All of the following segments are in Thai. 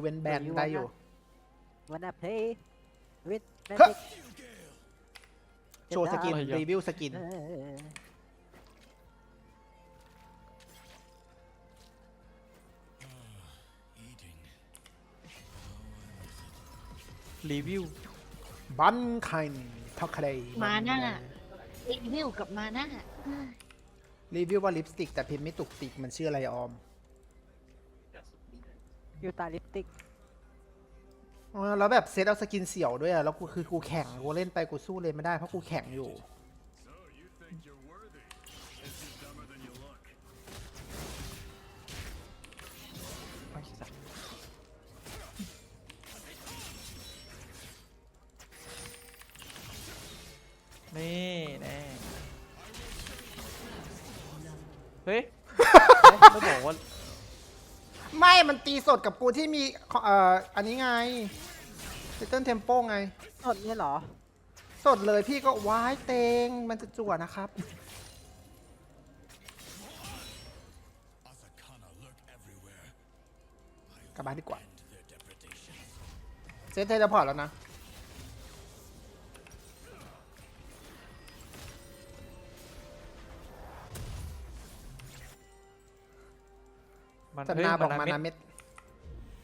เว้นแบนได้อยู่วันน่ะ play with เฮ้ย magic โชว์สกินอะไรอะรีวิวสกินเออรีวิว บันคันทอกเคลมาหน้ารีวิวกับมาหน้ารีวิวว่าลิปสติก แต่พิมพ์ไม่ตุกติกมันชื่ออะไรออม อยู่ตาลิปติกเออแล้วแบบเซตเอาสกินเสี่ยวด้วยอะแล้วกูคือกูแข่งกูเล่นไปกูสู้เลยไม่ได้เพราะกูแข่งอยู่ ม่มันตีสดกับกูที่มีเอ่ออันนี้ไงลิตเติ้ลเทมโปไง สดเนี่ยเหรอ สดเลยพี่ก็ว้ายเตงมันจะจั่วนะครับ กลับบ้านดีกว่า เซตเทเลพอร์ตแล้วนะ มันจันเฮ้ยนาบอกมัมาเม็ดนาเม็ด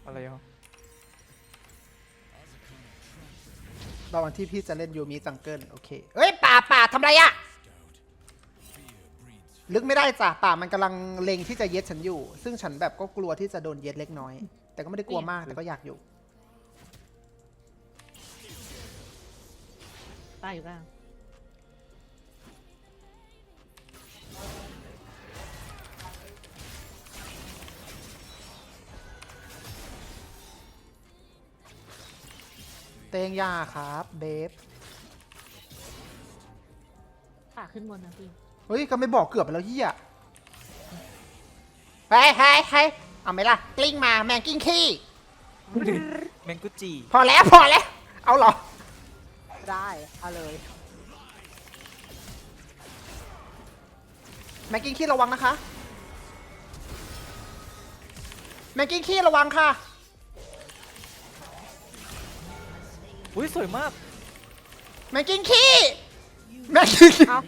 อะไรอะรอวันที่พี่จะเล่นยูมีจังเกิลโอเคเอ้ยป่าป่าทำไรอะลึกไม่ได้จ้ะป่ามันกำลังเล็งที่จะเย็ดฉันอยู่ ซึ่งฉันแบบก็กลัวที่จะโดนเย็ดเล็กน้อย แต่ก็ไม่ได้กลัวมากแต่ก็อยากอยู่ตายอยู่ล่าง เตงยาครับเบฟป่าขึ้นบนนะพี่เฮ้ยก็ไม่บอกเกือบไปแล้วเฮียเฮ้ยเฮ้ยเฮ้ยเอาไหมล่ะกลิ้งมาแมงกิ้งขี้แมงกุจีพอแล้วพอแล้ว เอาเหรอ ได้เอาเลย แมงกิ้งขี้ระวังนะคะ แมงกิ้งขี้ระวังค่ะ อุ้ยสวยมาก แมงกิ้งขี้แมงกิ้งขี้เอา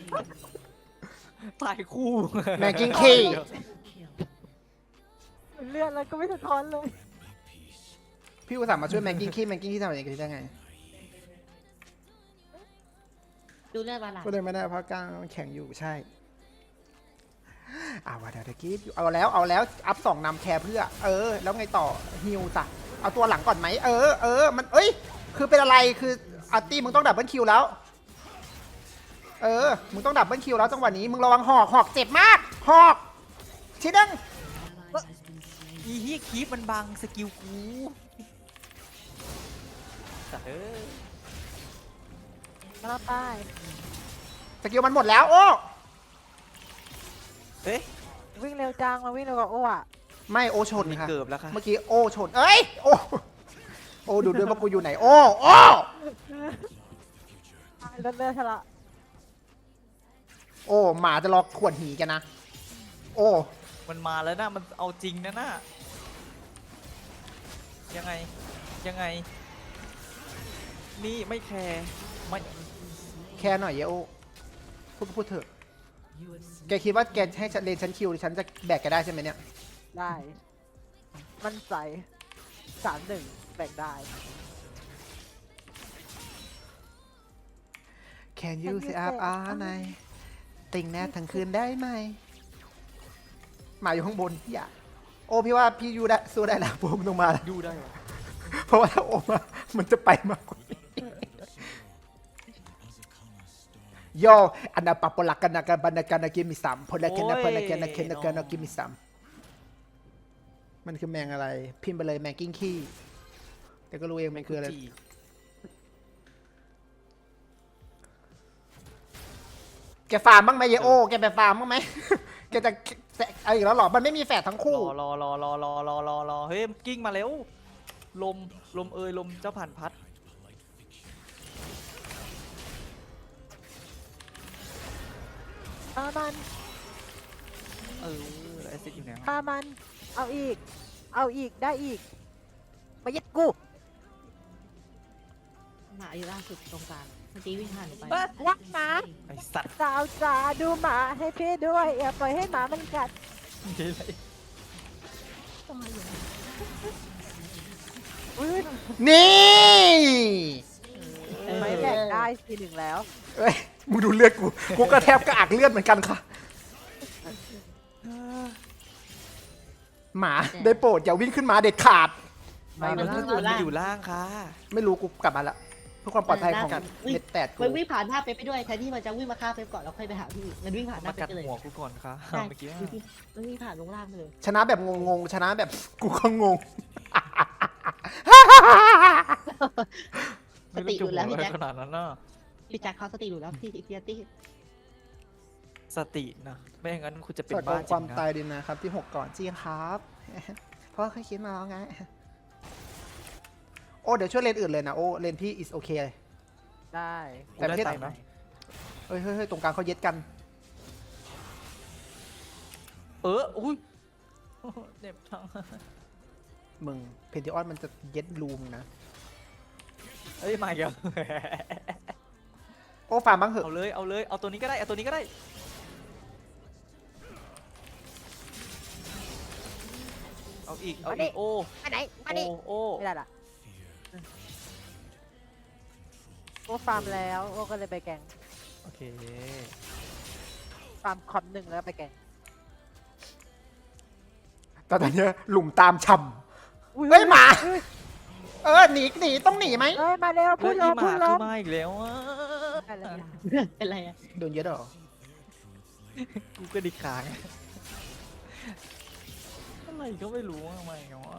ตายคู่แมงกิ้งขี้ เลือดแล้วก็ไม่สะท้อนเลย พี่อุตส่าห์มาช่วยแมงกิ้งขี้แมงกิ้งขี้ทำอะไรกันได้ไงดูเลือดบาลานก็เลยไม่ได้เพราะกลางมันแข่งอยู่ใช่อาวาดาตะกี้เอาแล้วเอาแล้วอัพสองนำแคร์เพื่อ เออ แล้วไงต่อฮิวจ้ะเอาตัวหลังก่อนไหมเออเออมันเอ้ย คือเป็นอะไรคืออาร์ตี้มึงต้องดับเบิลคิวแล้ว เออ มึงต้องดับเบิลคิวแล้วจังหวะนี้มึงระวังหอกหอกเจ็บมาก หอกทีนึงอีเฮียคีปมันบังสกิลกูสัตว์เอ้ยมาแล้วตายสกิลมันหมดแล้วโอ้เฮ้ยวิ่งเร็วจังมาวิ่งเร็วกว่าโอ้อะไม่โอชนมีค่ะเกือบแล้วค่ะเมื่อกี้โอชน เอ้ยโอ โอดูด้วยว่ากูอยู่ไหน โอโอตายเลือดเลือดชะละโอ้หมาจะรอขวดหีกันนะ โอ้มันมาแล้วนะมันเอาจริงนะน่ะยังไงยังไง นี่ไม่แคร์ไม่แค่หน่อยเยโอพูดก็พูดเถอะแกคิดว่าแกให้ฉันเลนฉันคิวฉันจะแบกแกได้ใช่ไหมเนี่ย ได้ มันใสสามหนึ่ง แบ่งได้ Can you Can you say up say อา up ในติงแนททั้งคืนได้ไหม หมาอยู่ข้างบนอย่าโอ้พี่ว่าพี่ยูได้สู้ได้แล้วพวกมึงต้องมาแล้วดูได้เหรอเพราะว่าถ้าโอมามันจะไปมากกว่านี้โยอันนาปะปลักกันนากันบันนากันนากิมิสัมพลักกันนาพลักกันนาเคนนากันนากิมิสัมมันคือแมงอะไร พิมพ์ไปเลยแมงกิ้งขี้ แต่ก็รู้เองมันคืออะไรจีแกฟาร์มบ้างไหมเยโอแกไปฟาร์มบ้างไหมแกจะแซะเอาอีกแล้วเหรอมันไม่มีแฝดทั้งรคู่ อรอรอรอรอรอรอรอเฮ้ยกิ้งมาเร็วลมลมเอยลมเจ้าผ่านพัดเอามันเออแล้วไอซิดอยู่ไหนวะเอามัน เอาอีก เอาอีกได้อีก มายึดกู หมาอยู่ล่าสุดตรงกลางเมื่อกี้วิ่งผ่านหนูไปรักหมาไอสัตว์สาวจ๋าดูหมาให้พี่ด้วย อย่าปล่อยให้หมามันกัดนี่เลยต้องมาอยู่นะอุ้ยนี่ไม่แบกได้ทีหนึ่งแล้ว เอ้ยมึงดูเลือดกู กูก็แทบกระอักเลือดเหมือนกันค่ะ หมาได้โปรดอย่าวิ่งขึ้นมาเด็ดขาด ไม่มันก็อยู่มันอยู่ล่างค่ะ ไม่รู้กูกลับมาละเพื่อความปลอดภัยของวิ่งเน็ตแตดกูมันวิ่งผ่านหน้าเป๊ปไปด้วยแทนที่มันจะวิ่งมาฆ่าเป๊ปก่อนแล้วค่อยไปหาพี่มันวิ่งผ่านหมาน้าเป๊กัปดไปเลยหัวกูก่อนค่ะใช่เมื่อกี้มันวิ่งมันวิ่งผ่านลงล่างไปเลยชนะแบบงงๆ ชนะแบบกูก็งงไม่รู้จะหัวอะไรขนาดนั้นน่ะพี่แจ็คเขาสติอยู่แล้วพี่พี่ตี้สตินะ ไม่อย่างนั้นคุณจะเป็นสอดคบ้าล้องจคริวามงนะตายดีนะครับที่หกก่อนจริงครับ เพราะว่าเคยคิดมาแล้วไง โอ้เดี๋ยวช่วยเลนอื่นเลยนะโอ้เลนพี่ is okay ได้กูได้ตังค์นะเฮ้ยเฮ้ยเฮ้ยตรงกลางเขาเย็ดกัน เอออุ้ยเจ็บทั้งมึงเพนทิออนมันจะเย็ดรูมงนะ เอ้ยมาอีกแล้วโอ้ฟาร์มบ้างเหอะเอาเลยเอาเลยเอาตัวนี้ก็ได้เอาตัวนี้ก็ได้เอาอีกเอาอีกโอ้มาไหนมาโอ้ดิโอ้ไม่ได้ละ โอ้ฟาร์มแล้วโอ้ก็เลยไปแกงโอเค ฟาร์มคอมหนึ่งแล้วไปแกงแต่ตอนเนี้ยหลุมตามช่ำเฮ้ยหมา เออหนีหนีต้องหนีไหมเอ้ยมาเร็วพูแล้ดวลอีมหมาพูดลคือมมาอีกแล้วอะอะไรอะเป็นไรอะโดนเยอะเหรอกูก็ดิค้างอะไรก็ไม่รู้ทำไมวะ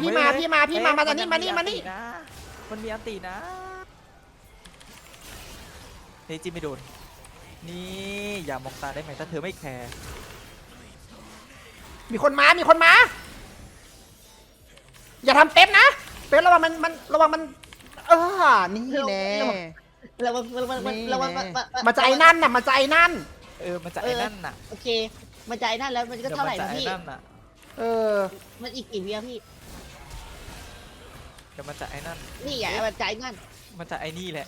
พี่มาเฮ้ยพี่มาพี่มามาอันนี้มานี่มานี่นะมันมีอันตีนะเฮ้ยจิมไม่โดน นี่อย่ามองตาได้ไหมถ้าเธอไม่แคร์มีคนมามีคนมา อย่าทำเป๊ปนะ เป๊ประวังมันมันระวังมันเออนี่แน่ระวังระวังนี่ระวังแน่มาใจนั่นน่ะมาใจนั่น เออมันจะไอ้นั่นน่ะ โอเคมันใจนั่นแล้วมันก็เดี๋ยวเท่ามัไหร่จะนะไอ้พี่นั่นน่ะเออ มันอีกกี่วิอะพี่ เดี๋ยวมันจะไอ้นั่น นี่ไงมันใจนั่นมันจะไอ้นี่แหละ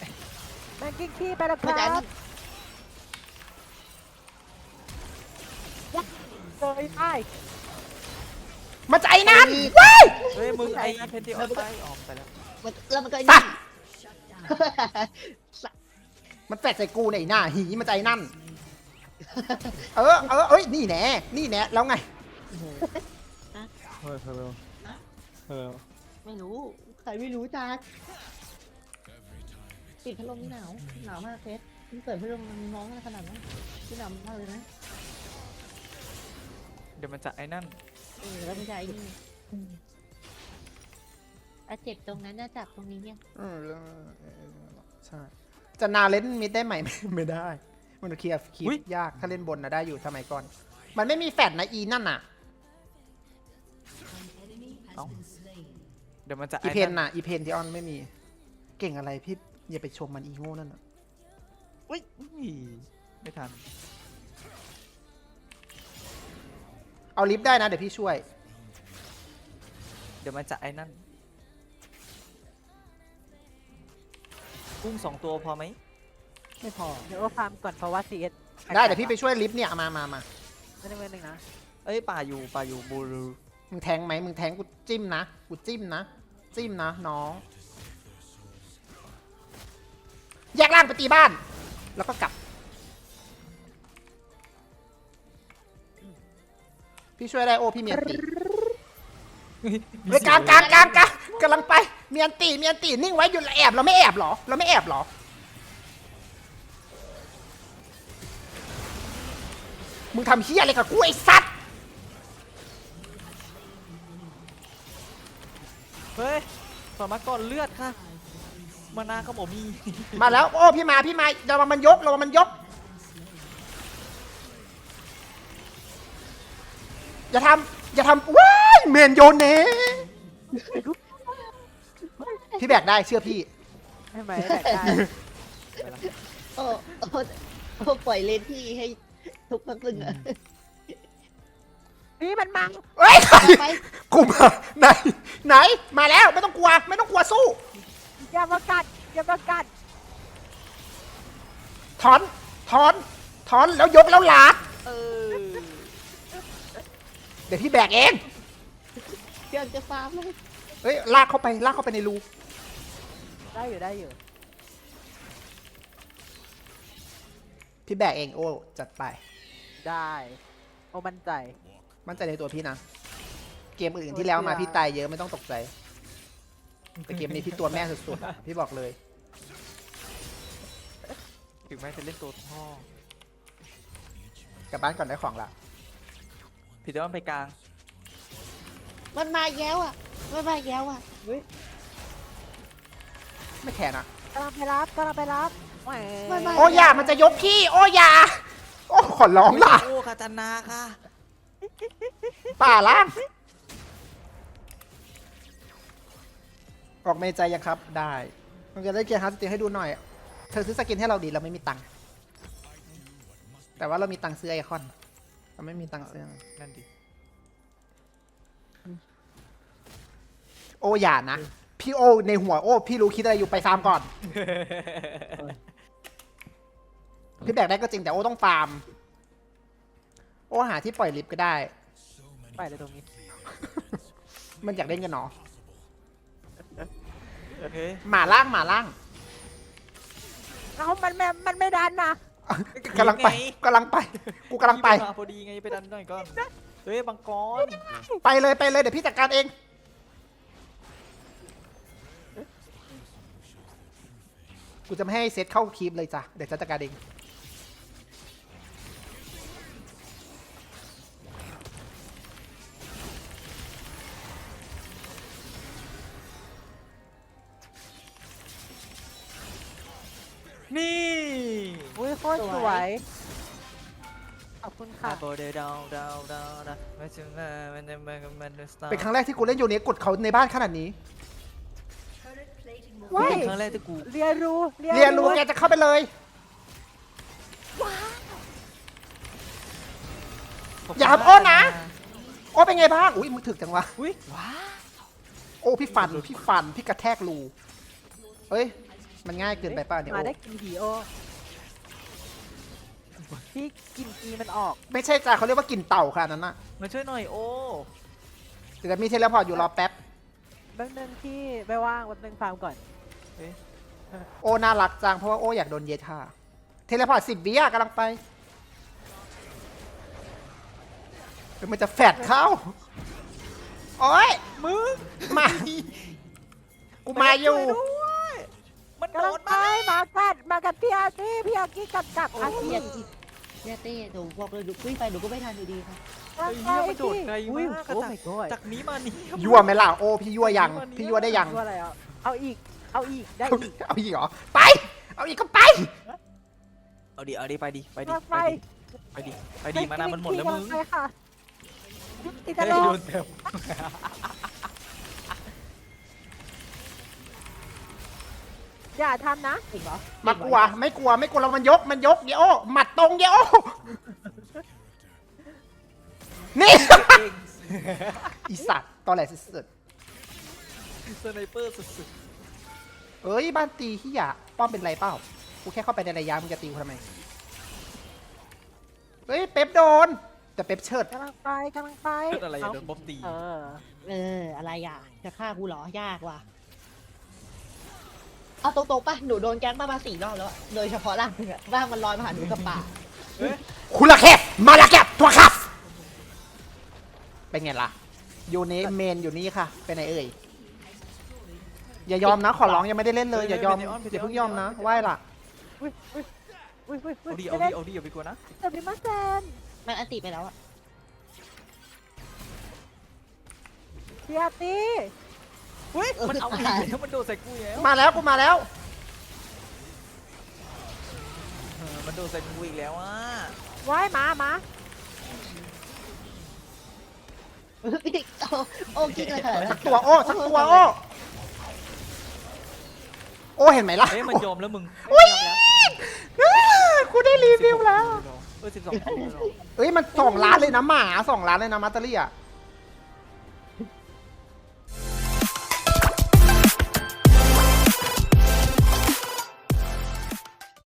แมงกิ้งขี้ไปแล้วคมันใจรันั่บนโดยได้มาใจนั่นว้ายเฮ้ยมึงไอ้เพนติออนไปออกไปแล้วมันแล้วมันก็สันี่ตว์มันแฟดใส่กูในยไอ้หน้าหีมาใจนั่น เออเออเอ้ยนี่แน่นี่แน่แล้วไง เฮ้ยเฮ้ยเฮ้ยไม่รู้ ใครไม่รู้จักปิดพัดลมนี่หนาว หนาวมากเฟสมันเปิดพัดลมมันร้อนขนาดนั้นที่หนาวมากเลยนะเดี๋ยวมันจะไอ้นั่นเออแล้วไม่ใช่ไอ้นี่อืมอะเจ็บตรงนั้นนะจับตรงนี้เนี่ยเออใช่ จะนาเล่นมิดได้ไหม ไม่ได้ มันเคลียร์คีอุ๊ยยาก ถ้าเล่นบนนะได้อยู่สมัยก่อน มันไม่มีแฟดนะอีนั่นน่ะ เอ้า เดี๋ยวมันจะอีไอ้เพนนั่นน่ะอีเพนที่ออนไม่มี เก่งอะไรพี่อย่าไปชมมันอีโง่นั่นน่ะอุ้ยไม่ทัน เอาลิฟต์ได้นะเดี๋ยวพี่ช่วย เดี๋ยวมันจะไอ้นั่น กุ้งสองตัวพอไหมไม่พอ เดี๋ยวโอ้ฟาร์มก่อนเพราะว่าซีเอสได้เดี๋ยวพี่ไปช่วยลิฟต์เนี่ยมามามาไม่ได้เว้นหนึ่งนะ เอ้ยป่าอยู่ป่าอยู่บูรูมึงแทงไหมมึงแทงกูจิ้มนะกูจิ้มนะ จิ้มนะน้อง แยกล่างไปตีบ้าน แล้วก็กลับ พี่ช่วยได้โอพี่เมียนตีเฮ้ยกลางกลางกลางกลางกำลังไป เมียนตีเมียนตีนิ่งไว้อยู่แอบเราไม่แอบหรอ เราไม่แอบหรอมึงทำเฮียอะไรกับกูไอ้สัตว์ เฮ้ยสามารถก่อนเลือดค่ะ มานาก็บอกมี มาแล้ว โอ้ พี่มาพี่มาระวังมันยกระวังมันยก อย่าทำอย่าทำว้ายเมนโยนเน่พี่แบกได้เชื่อพี่ ใช่ไหมแบกได้โอ้โอ้โอ้ปล่อยเลนที่ให้ทุกคนตึงอะนี่มันมังเอ้ยไปกูมาไหน ไหนมาแล้วไม่ต้องกลัวไม่ต้องกลัวสู้อย่ามากัดอย่ามากัดถอนถอนถอนแล้วยกแล้วลากเออเดี๋ยวพี่แบกเองเกือบจะฟาร์มเลยเฮ้ยลากเข้าไปลากเข้าไปในรูได้อยู่ได้อยู่พี่แบกเองโอ้จัดไปได้โอ้มั่นใจ มั่นใจในตัวพี่นะ เกมอื่นที่แล้วมาพี่ตายเยอะไม่ต้องตกใจ แต่เกมนี้พี่ตัวแม่สุดๆ พี่บอกเลย ถึงแม้จะเล่นตัวพ่อกลับบ้านก่อนได้ของละผิดแต่ว่าไปกลาง มันมาอีกแล้วอะ มันมาอีกแล้วอะไม่แคร์นะกำลังไปรับกำลังไปรับแหมมันมาโอ้ยามันจะยกพี่ โอ้ยาโอ้ขอร้องล่ะ โอ้คาตานาค่ะ ป่าล่าง ออกเมใจยังครับได้ มันจะได้เกียร์ฮาร์ดสติให้ดูหน่อย เธอซื้อสกินให้เราดีเราไม่มีตังค์แต่ว่าเรามีตังค์ซื้อไอคอนเราไม่มีตังค์ซื้อนั่นดิโอ้อย่านะ พี่โอในหัวโอ้พี่รู้คิดอะไรอยู่ไปฟาร์มก่อน พี่แบกได้ก็จริงแต่โอ้ต้องฟาร์ม โอ้หาที่ปล่อยลิฟต์ก็ได้ ไปเลยตรงนี้ มันอยากเล่นกันเนาะ โอเคหมาล่างหมาล่างเอามันไม่มันไม่ดันนะกำลังไปกำลังไป กูกำลังไปพี่มาพอดีไงไปดันหน่อยก่อนเฮ้ยบังกรไปเลยไปเลยเดี๋ยวพี่จัดการเอง กูจะไม่ให้เซตเข้าคีปเลยจ้ะเดี๋ยวจะจัดการเอง นี่อุ้ยโคตรสวย ขอบคุณค่ะโบเดดาวดาวดาวดาวไม่ถึงนะมันจะมันมันมันสตาร์เป็นครั้งแรกที่กูเล่นโยเนี้กดเขาในบ้านขนาดนี้ ว้าย เป็นครั้งแรกที่กูเรียนรู้เรียนรู้แกจะเข้าไปเลย อย่าทำโอ้นะ โอ้เป็นไงบ้าง อุ้ยมึงถึกจังวะ อุ้ยว้าโอ้พี่ฟัน พี่ฟัน พี่กระแทกรูเฮ้ย มันง่ายเกินไปป่ะเนี่ยมาโอ้ได้กินผีโอพี่กินกีมันออกไม่ใช่จ้าเขาเรียกว่ากลิ่นเต่าค่ะอันนั้นน่ะมาช่วยหน่อยโอ้เดี๋ยวจะมีเทเลพอร์ตอยู่รอแป๊บ แป๊บนึงที่ไม่ว่างแป๊บนึงฟาร์มก่อนโอ้น่ารักจังเพราะว่าโอ้อยากโดนเยท่าเทเลพอร์ตสิบวิอะกำลังไปเดี๋ยวมันจะแฟดเข้า โอ้ยมึงมา กูมาอยู่ มันโดกำลังดไปมามากัดมากัดพี่อาร์ตี้พี่อาร์ตี้กัดกลับอาร์ตี้เรียกอีกเรียกเต้หนูบอกเลยหนูคุยไปหนูก็ไม่ทันอยู่ดีค่ะไอ้เหี้ยมันโดดไกลอุ้ยมากโอ้จาก my god จากนี้มานี่ยั่วไหมล่ะโอ้พี่ยั่วยังพี่ยั่วได้ยังยั่วอะไรอะเอาอีก เอาอีก ได้เอาอีกเอาอีกเหรอไป เอาอีกก็ไป เอาดิเอาดิไปดิไปดิมาไฟไปดิไปดิมานามันหมดแล้วมึงไปค่ะติดตเฮ้ยลโดกนเซล อย่าทำนะจริงเหรอมากลัวไม่กลัวไม่กลัวเรามันยกมันยกเดี๋ยวโอ้หมัดตรงเดี๋ยวโอ้นี่ อีสัตว์ตอแหลสุดสไนเปอร์สุดๆเอ้ยบ้านตีที่อยาป้อมเป็นไรเปล่ากูแค่เข้าไปในระยะมึงจะตีกูทำไมเฮ้ยเป๊ปโดน แต่เป๊ปเชิด กำลังไปกำลังไปๆเกิดอะไรอย่าโดนบ๊อบตี เออ เออ อะไรอะ จะฆ่ากูเหรอ ยากว่ะ เอาตรงๆป่ะหนูโดนแก๊งมามาสี่รอบแล้วอะโดยเฉพาะร่างหนึ่งอะร่างมันลอยมาหาหนูกับป่าเฮ้ยคุณละแคบมาละแคบตัวครับ เป็นไงล่ะอยู่ในเมนอยู่นี่ค่ะ เป็นไงเอ่ย อย่ายอมนะ ขอร้องยังไม่ได้เล่นเลย อย่ายอม อย่าเพิ่งยอมนะไหว้ล่ะ อุ้ยอุ้ยอุ้ยอุ้ยอุ้เอายดิเอาดิเอาดิอย่าไปกลัวนะ เดี๋ยวพี่มาเซนมันอันติไปแล้วอะพี่อาร์ตี้ เฮ้ยมันเอาอีกแล้วมันโดนใส่กูแล้วมาแล้วกูมาแล้ว เออมันโดนใส่กูอีกแล้วอะว้ายมามาโอ้โอ้กิ๊กเลยค่ะสักตัวโอ้สักตัวโอ้โอ้เห็นไหมล่ะเฮ้ยมันยอมแล้วมึงอุ้ยกูได้รีวิวแล้วเออสิบสองคิวเลยเหรอเอ้ยมันสองล้านเลยนะหมาสองล้านเลยนะมัตเตอรี่อะ